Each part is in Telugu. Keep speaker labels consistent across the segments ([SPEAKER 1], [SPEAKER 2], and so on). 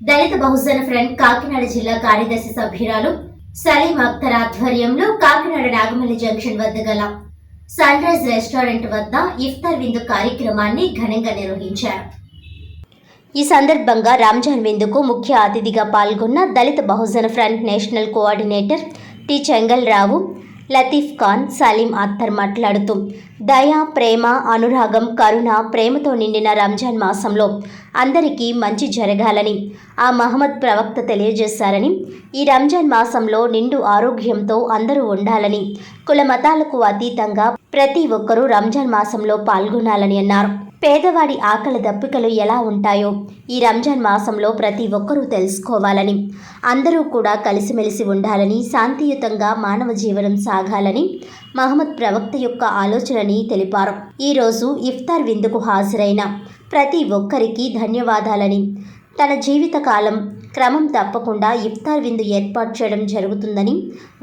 [SPEAKER 1] దళిత బహుజన ఫ్రంట్ కాకినాడ జిల్లా కార్యదర్శి సభ్యురాలు సలీం అఖ్తర్ ఆధ్వర్యంలో కాకినాడ నాగమల్లి జంక్షన్ వద్ద గల సన్ రైజ్ రెస్టారెంట్ వద్ద ఇఫ్తార్ విందు కార్యక్రమాన్ని ఘనంగా నిర్వహించారు. ఈ సందర్భంగా రంజాన్ విందుకు ముఖ్య అతిథిగా పాల్గొన్న Dalit Bahujan front national coordinator T Chengal Rao Latif Khan Saleem Akhtar మాట్లాడుతూ దయ ప్రేమ అనురాగం కరుణ ప్రేమతో నిండిన రంజాన్ మాసంలో అందరికీ మంచి జరగాలని ఆ మహమ్మద్ ప్రవక్త తెలియజేశారని ఈ రంజాన్ మాసంలో నిండు ఆరోగ్యంతో అందరూ ఉండాలని కుల మతాలకు అతీతంగా ప్రతి ఒక్కరూ రంజాన్ మాసంలో పాల్గొనాలని అన్నారు. పేదవాడి ఆకలి దప్పికలు ఎలా ఉంటాయో ఈ రంజాన్ మాసంలో ప్రతి ఒక్కరూ తెలుసుకోవాలని. అందరూ కూడా కలిసిమెలిసి ఉండాలని శాంతియుతంగా మానవ జీవనం సాగాలని మహమ్మద్ ప్రవక్త యొక్క ఆలోచనని తెలిపారు. ఈరోజు ఇఫ్తార్ విందుకు హాజరైన ప్రతి ఒక్కరికి ధన్యవాదాలని. తన జీవితకాలం క్రమం తప్పకుండా ఇఫ్తార్ విందు ఏర్పాటు చేయడం జరుగుతుందని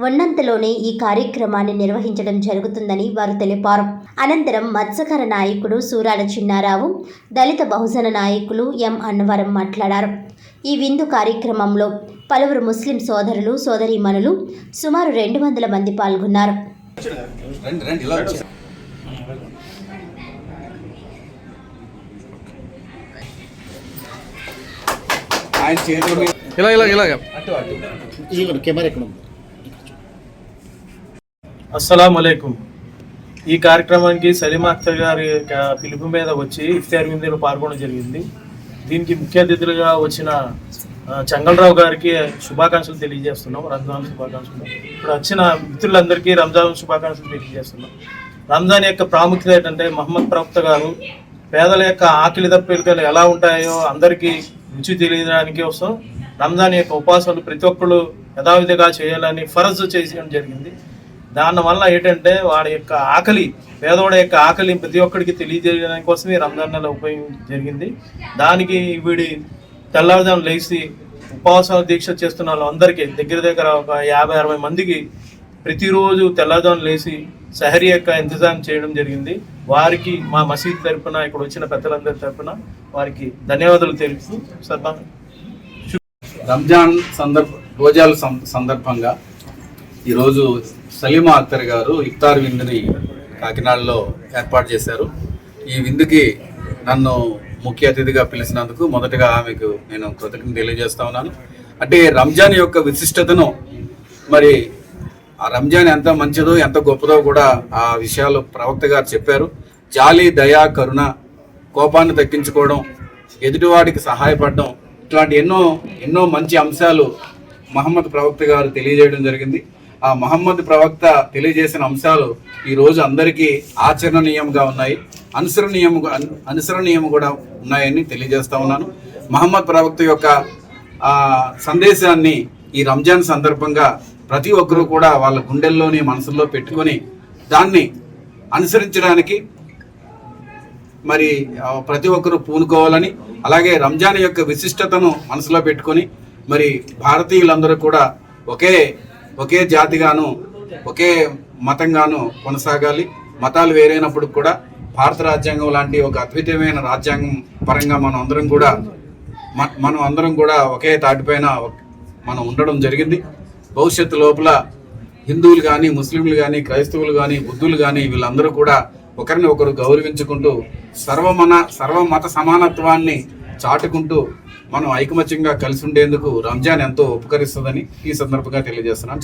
[SPEAKER 1] ఉన్నంతలోనే ఈ కార్యక్రమాన్ని నిర్వహించడం జరుగుతుందని వారు తెలిపారు. అనంతరం మత్స్యకర నాయకుడు సూరాల చిన్నారావు దళిత బహుజన నాయకులు ఎం అన్నవరం మాట్లాడారు. ఈ విందు కార్యక్రమంలో పలువురు ముస్లిం సోదరులు సోదరీమణులు సుమారు రెండు వందల మంది పాల్గొన్నారు.
[SPEAKER 2] ఆయన చేతుల మీద.
[SPEAKER 3] ఇలా ఇలా
[SPEAKER 2] అటు అటు.
[SPEAKER 4] కెమెరా ఉంది?
[SPEAKER 5] అస్సలం అలైకుం ఈ కార్యక్రమానికి సలీమా అఖ్తర్ గారి యొక్క పిలుపు మీద వచ్చి ఇఫ్తార్ విందులో పాల్గొనడం జరిగింది. దీనికి ముఖ్య అతిథులుగా వచ్చిన చెంగల్రావు గారికి శుభాకాంక్షలు తెలియజేస్తున్నాం. రంజాన్ శుభాకాంక్షలు. ఇక్కడ వచ్చిన మిత్రులందరికీ రంజాన్ శుభాకాంక్షలు తెలియజేస్తున్నాం. రంజాన్ యొక్క ప్రాముఖ్యత ఏంటంటే మహమ్మద్ ప్రవక్త గారు పేదల యొక్క ఆకలి దప్పికలు ఎలా ఉంటాయో అందరికీ రుచి తెలియడానికి కోసం రంజాన్ యొక్క ఉపాసాలు ప్రతి ఒక్కళ్ళు యథావిధిగా చేయాలని ఫరజు చేయడం జరిగింది. దానివల్ల ఏంటంటే వాడి యొక్క ఆకలి పేదవాడి యొక్క ఆకలి ప్రతి ఒక్కడికి తెలియజేయడానికి ఈ రంజాన్ నెల ఉపయోగం జరిగింది. దానికి వీడి తెల్లవారుజాము లేచి ఉపవాసాలు దీక్ష చేస్తున్న వాళ్ళందరికీ దగ్గర దగ్గర ఒక యాభై అరవై మందికి ప్రతిరోజు తెల్లవారుజాము లేచి సహరి యొక్క ఇంతజాం చేయడం జరిగింది. వారికి మా మసీద్ తరపున ఇక్కడ వచ్చిన పెద్దలందరి తరపున వారికి ధన్యవాదాలు తెలుపుతూ సర్బా
[SPEAKER 2] రంజాన్ సందర్భ రోజాల సందర్భంగా ఈరోజు సలీమా అఖ్తర్ గారు ఇఫ్తార్ విందుని కాకినాడలో ఏర్పాటు చేశారు. ఈ విందుకి నన్ను ముఖ్య అతిథిగా పిలిచినందుకు మొదటగా ఆమెకు నేను కృతజ్ఞత తెలియజేస్తా ఉన్నాను. అంటే రంజాన్ యొక్క విశిష్టతను మరి ఆ రంజాన్ ఎంత మంచిదో ఎంత గొప్పదో కూడా ఆ విషయాలు ప్రవక్త గారు చెప్పారు. జాలి దయా కరుణ కోపాన్ని తగ్గించుకోవడం ఎదుటివాడికి సహాయపడడం ఇట్లాంటి ఎన్నో ఎన్నో మంచి అంశాలు మహమ్మద్ ప్రవక్త గారు తెలియజేయడం జరిగింది. ఆ మహమ్మద్ ప్రవక్త తెలియజేసిన అంశాలు ఈ రోజు అందరికీ ఆచరణీయంగా ఉన్నాయి. అనుసరణీయం అనుసరణీయం కూడా ఉన్నాయని తెలియజేస్తా ఉన్నాను. మహమ్మద్ ప్రవక్త యొక్క సందేశాన్ని ఈ రంజాన్ సందర్భంగా ప్రతి ఒక్కరూ కూడా వాళ్ళ గుండెల్లోని మనసుల్లో పెట్టుకొని దాన్ని అనుసరించడానికి మరి ప్రతి ఒక్కరూ పూనుకోవాలని అలాగే రంజాన్ యొక్క విశిష్టతను మనసులో పెట్టుకొని మరి భారతీయులందరూ కూడా ఒకే ఒకే జాతిగాను ఒకే మతంగాను కొనసాగాలి. మతాలు వేరైనప్పుడు కూడా భారత రాజ్యాంగం లాంటి ఒక అద్వితీయమైన రాజ్యాంగం పరంగా మనం అందరం కూడా మ- మనం అందరం కూడా ఒకే తాటిపైన మనం ఉండడం జరిగింది. భవిష్యత్తు లోపల హిందువులు కానీ ముస్లింలు కానీ క్రైస్తవులు కానీ బుద్ధులు కానీ వీళ్ళందరూ కూడా ఒకరిని ఒకరు గౌరవించుకుంటూ సర్వమన సర్వమత సమానత్వాన్ని చాటుకుంటూ మనం ఐకమత్యంగా కలిసి ఉండేందుకు రంజాన్ ఎంతో ఉపకరిస్తుందని ఈ సందర్భంగా తెలియజేస్తున్నాను